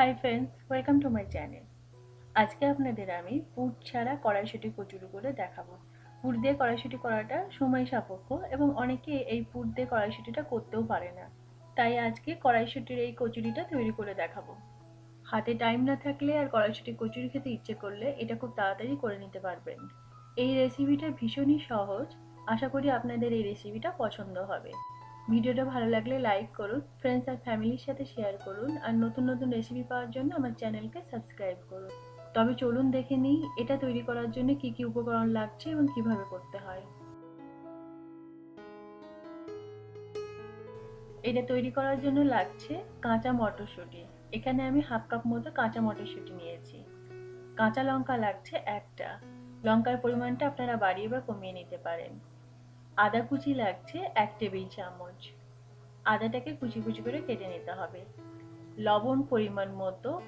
Hi friends welcome to my channel আজকে আপনাদের আমি পুর ছাড়া কড়াইশুটি কচুরি করে দেখাবো। পুর দিয়ে কড়াইশুটি করাটা সময় সাপেক্ষ এবং অনেকে এই পুর দিয়ে কড়াইশুটিটা করতেও পারে না। তাই আজকে কড়াইশুটির এই কচুরিটা তৈরি করে দেখাবো। হাতে টাইম না থাকলে আর কড়াইশুটি কচুরি খেতে ইচ্ছে করলে এটা খুব তাড়াতাড়ি করে নিতে পারবেন। এই রেসিপিটা ভীষণই সহজ। আশা করি আপনাদের এই রেসিপিটা পছন্দ হবে। ভিডিওটা ভালো লাগলে লাইক করুন ফ্রেন্ডস আর ফ্যামিলির সাথে শেয়ার করুন, আর নতুন নতুন রেসিপি পাওয়ার জন্য আমার চ্যানেলকে সাবস্ক্রাইব করুন। তবে চলুন দেখে নিই, এটা তৈরি করার জন্য কি কি উপকরণ লাগছে এবং কীভাবে করতে হয়। এটা তৈরি করার জন্য লাগছে কাঁচা মটরশুঁটি। এখানে আমি হাফ কাপ মতো কাঁচা মটরশুঁটি নিয়েছি। কাঁচা লঙ্কা লাগছে একটা। লঙ্কার পরিমাণটা আপনারা বাড়িয়ে বা কমিয়ে নিতে পারেন। আদা কুচি লাগছে এক টেবিল চামচ। আদাটাকে কুচি কুচি করে কেটে নিতে হবে। লবণ পরিমাণ মতো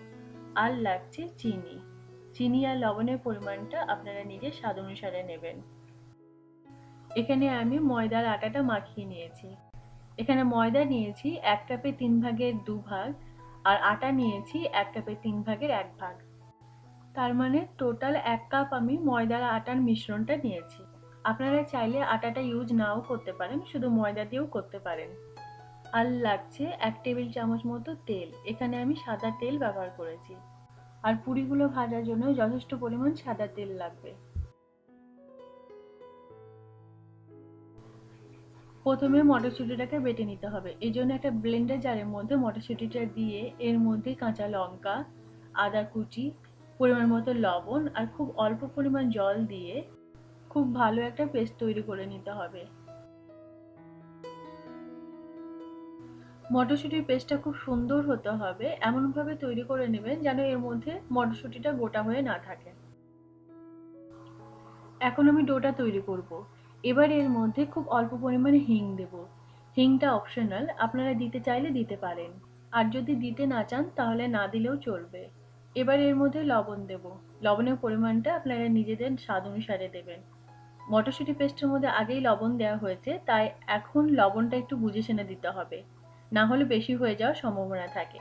আর লাগছে চিনি। চিনি আর লবণের পরিমাণটা আপনারা নিজের স্বাদ অনুসারে নেবেন। এখানে আমি ময়দার আটাটা মাখিয়ে নিয়েছি। এখানে ময়দা নিয়েছি এক কাপে তিন ভাগের দু ভাগ আর আটা নিয়েছি এক কাপে তিন ভাগের এক ভাগ। তার মানে টোটাল এক কাপ আমি ময়দার আটার মিশ্রণটা নিয়েছি। আপনারা চাইলে আটাটা ইউজ নাও করতে পারেন, শুধু ময়দা দিয়েও করতে পারেন। আর লাগছে এক টেবিল চামচ মতো তেল, এখানে আমি সাদা তেল ব্যবহার করেছি। আর পুরিগুলো ভাজার জন্য যথেষ্ট পরিমাণ সাদা তেল লাগবে। প্রথমে মটরশুঁটিটাকে বেটে নিতে হবে। এই জন্য একটা ব্লেন্ডার জারের মধ্যে মটরশুঁটিটা দিয়ে এর মধ্যে কাঁচা লঙ্কা, আদা কুচি, পরিমাণ মতো লবণ আর খুব অল্প পরিমাণ জল দিয়ে খুব ভালো একটা পেস্ট তৈরি করে নিতে হবে। মটরশুঁটির পেস্টটা খুব সুন্দর হতে হবে। এমনভাবে তৈরি করে নেবেন যেন এর মধ্যে মটরশুঁটিটা গোটা হয়ে না থাকে। এখন আমি ডোটা তৈরি করব। এবার এর মধ্যে খুব অল্প পরিমাণে হিং দেব। হিংটা অপশনাল, আপনারা দিতে চাইলে দিতে পারেন। আর যদি দিতে না চান, তাহলে না দিলেও চলবে। এবার এর মধ্যে লবণ দেব। লবণের পরিমাণটা আপনারা নিজেদের স্বাদ অনুসারে দেবেন। মটরশুঁটি পেস্টের মধ্যে আগেই লবণ দেওয়া হয়েছে, তাই এখন লবণটা একটু বুঝে শুনে দিতে হবে। না হলে বেশি হয়ে যাওয়ার সম্ভাবনা থাকে।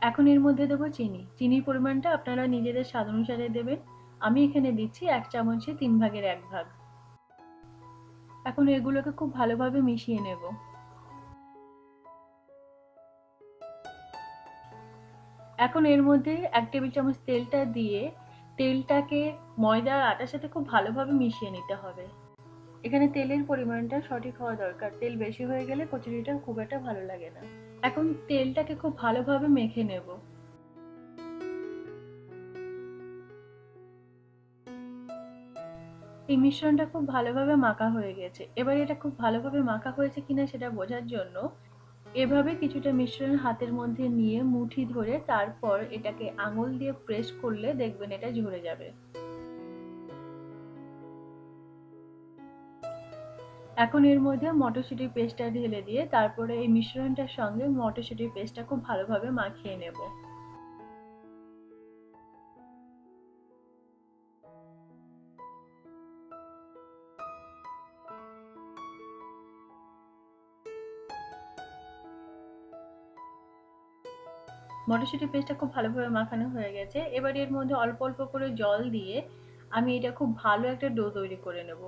এখন এর মধ্যে দেবো চিনি। চিনির পরিমাণটা আপনারা নিজেদের স্বাদ অনুসারে দেবেন। আমি এখানে দিচ্ছি এক চামচে তিন ভাগের এক ভাগ। এখন এগুলোকে খুব ভালোভাবে মিশিয়ে নেব। এখন এর মধ্যে এক টেবিল চামচ তেলটা দিয়ে তেলটাকে ময়দা আর আটার সাথে খুব ভালোভাবে মিশিয়ে নিতে হবে। এখানে তেলের পরিমাণটা সঠিক হওয়া দরকার। তেল বেশি হয়ে গেলে কচুরিটা খুব একটা ভালো লাগে না। এখন তেলটাকে খুব ভালোভাবে মেখে নেব। এই মিশ্রণটা খুব ভালোভাবে মাখা হয়ে গেছে। এবার এটা খুব ভালোভাবে মাখা হয়েছে কিনা সেটা বোঝার জন্য এভাবে কিছুটা মিশ্রণ হাতের মধ্যে নিয়ে মুঠি ধরে তারপর এটাকে আঙুল দিয়ে প্রেস করলে দেখবেন এটা ঝরে যাবে। এখন এর মধ্যে মটরশুঁটির পেস্টটা ঢেলে দিয়ে তারপরে এই মিশ্রণটার সঙ্গে মটরশুঁটির পেস্টটা খুব ভালোভাবে মাখিয়ে নেব। মটরশুঁটি পেস্টটা খুব ভালোভাবে মাখানো হয়ে গেছে। এবার এর মধ্যে অল্প অল্প করে জল দিয়ে আমি এটা খুব ভালো একটা ডো তৈরি করে নেব।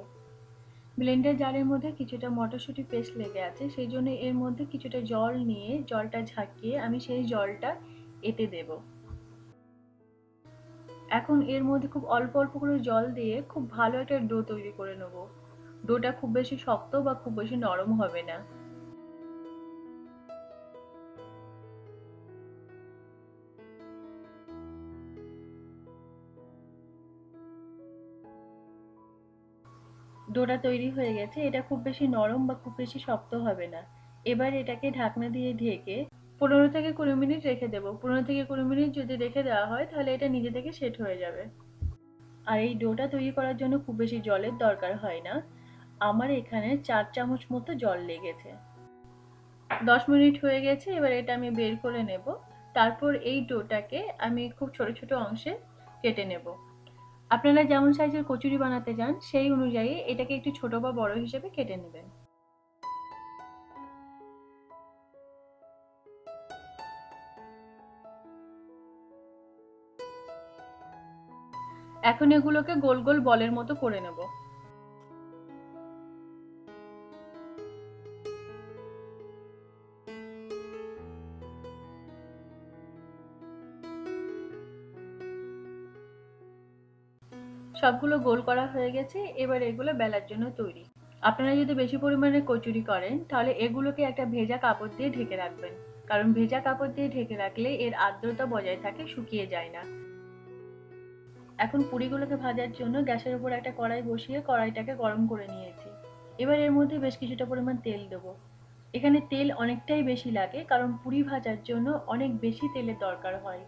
ব্লেন্ডার জারের মধ্যে কিছুটা মটরশুঁটি পেস্ট লেগে আছে, সেই জন্য এর মধ্যে কিছুটা জল নিয়ে জলটা ঝাঁকিয়ে আমি সেই জলটা এতে দেব। এখন এর মধ্যে খুব অল্প অল্প করে জল দিয়ে খুব ভালো একটা ডো তৈরি করে নেব। ডোটা খুব বেশি শক্ত বা খুব বেশি নরম হবে না। ডোটা তৈরি হয়ে গেছে, এটা খুব বেশি নরম বা খুব বেশি শক্ত হবে না। এবার এটাকে ঢাকনা দিয়ে ঢেকে পনেরো থেকে কুড়ি মিনিট রেখে দেবো। পনেরো থেকে কুড়ি মিনিট যদি রেখে দেওয়া হয়, তাহলে এটা নিজে থেকে সেট হয়ে যাবে। আর এই ডোটা তৈরি করার জন্য খুব বেশি জলের দরকার হয় না। আমার এখানে চার চামচ মতো জল লেগেছে। দশ মিনিট হয়ে গেছে, এবার এটা আমি বের করে নেব। তারপর এই ডোটাকে আমি খুব ছোট ছোট অংশে কেটে নেব। আপনারা যেমন সাইজের কচুরি বানাতে চান, সেই অনুযায়ী এটাকে একটু ছোট বা বড় হিসেবে কেটে নেবেন। এখন এগুলোকে গোল গোল বলের মতো করে নেব। সবগুলো গোল করা হয়ে গেছে, এবার এগুলো বেলার জন্য তৈরি। আপনারা যদি বেশি পরিমাণে কচুরি করেন, তাহলে এগুলোকে একটা ভেজা কাপড় দিয়ে ঢেকে রাখবেন। কারণ ভেজা কাপড় দিয়ে ঢেকে রাখলে এর আর্দ্রতা বজায় থাকে, শুকিয়ে যায় না। এখন পুরিগুলোকে ভাজার জন্য গ্যাসের উপর একটা কড়াই বসিয়ে কড়াইটাকে গরম করে নিয়েছি। এবার এর মধ্যে বেশ কিছুটা পরিমাণ তেল দেবো। এখানে তেল অনেকটাই বেশি লাগে, কারণ পুরি ভাজার জন্য অনেক বেশি তেলের দরকার হয়।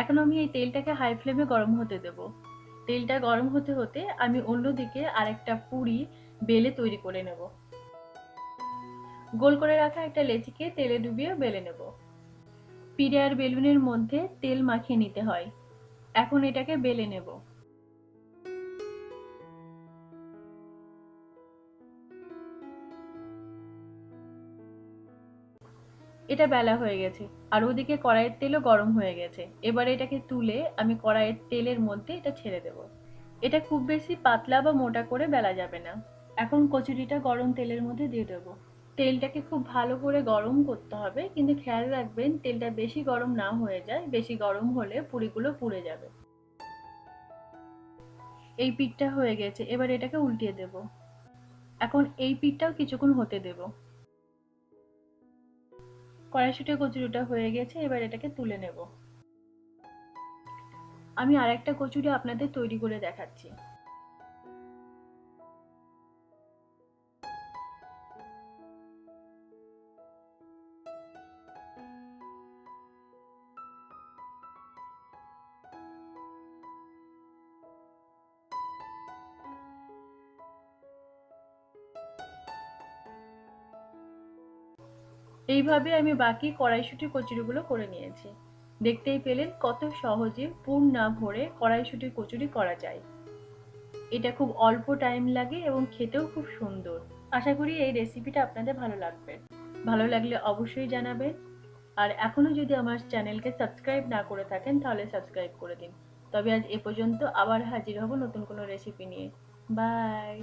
এখন আমি এই তেলটাকে হাই ফ্লেমে গরম হতে দেব। তেলটা গরম হতে হতে আমি অন্যদিকে আরেকটা পুরি বেলে তৈরি করে নেব। গোল করে রাখা একটা লেচিকে তেলে ডুবিয়ে বেলে নেব। পিড়ে আর বেলুনের মধ্যে তেল মাখিয়ে নিতে হয়। এখন এটাকে বেলে নেব। এটা বেলা হয়ে গেছে। আর ওদিকে কড়াইয়ের তেলও গরম হয়ে গেছে। এবার এটাকে তুলে আমি কড়াইয়ের তেলের মধ্যে এটা ছেড়ে দেব। এটা খুব বেশি পাতলা বা মোটা করে বেলা যাবে না। এখন কচুরিটা গরম তেলের মধ্যে দিয়ে দেবো। তেলটাকে খুব ভালো করে গরম করতে হবে, কিন্তু খেয়াল রাখবেন তেলটা বেশি গরম না হয়ে যায়, বেশি গরম হলে পুরিগুলো পুড়ে যাবে। এই পিঠটা হয়ে গেছে, এবার এটাকে উল্টিয়ে দেব। এখন এই পিঠটাও কিছুক্ষণ হতে দেব। কড়াইশুটে কচুরিটা হয়ে গেছে, এবার এটাকে তুলে নেব। আমি আরেকটা কচুরি আপনাদের তৈরি করে দেখাচ্ছি। এইভাবে আমি বাকি কড়াইশুটি কচুরিগুলো করে নিয়েছি। দেখতেই পেলেন কত সহজে পুর না ভরে কড়াইশুটি কচুরি করা যায়। এটা খুব অল্প টাইম লাগে এবং খেতেও খুব সুন্দর। আশা করি এই রেসিপিটা আপনাদের ভালো লাগবে। ভালো লাগলে অবশ্যই জানাবেন। আর এখনও যদি আমার চ্যানেলকে সাবস্ক্রাইব না করে থাকেন, তাহলে সাবস্ক্রাইব করে দিন। তবে আজ এ পর্যন্ত আবার হাজির হব নতুন কোনো রেসিপি নিয়ে। বাই!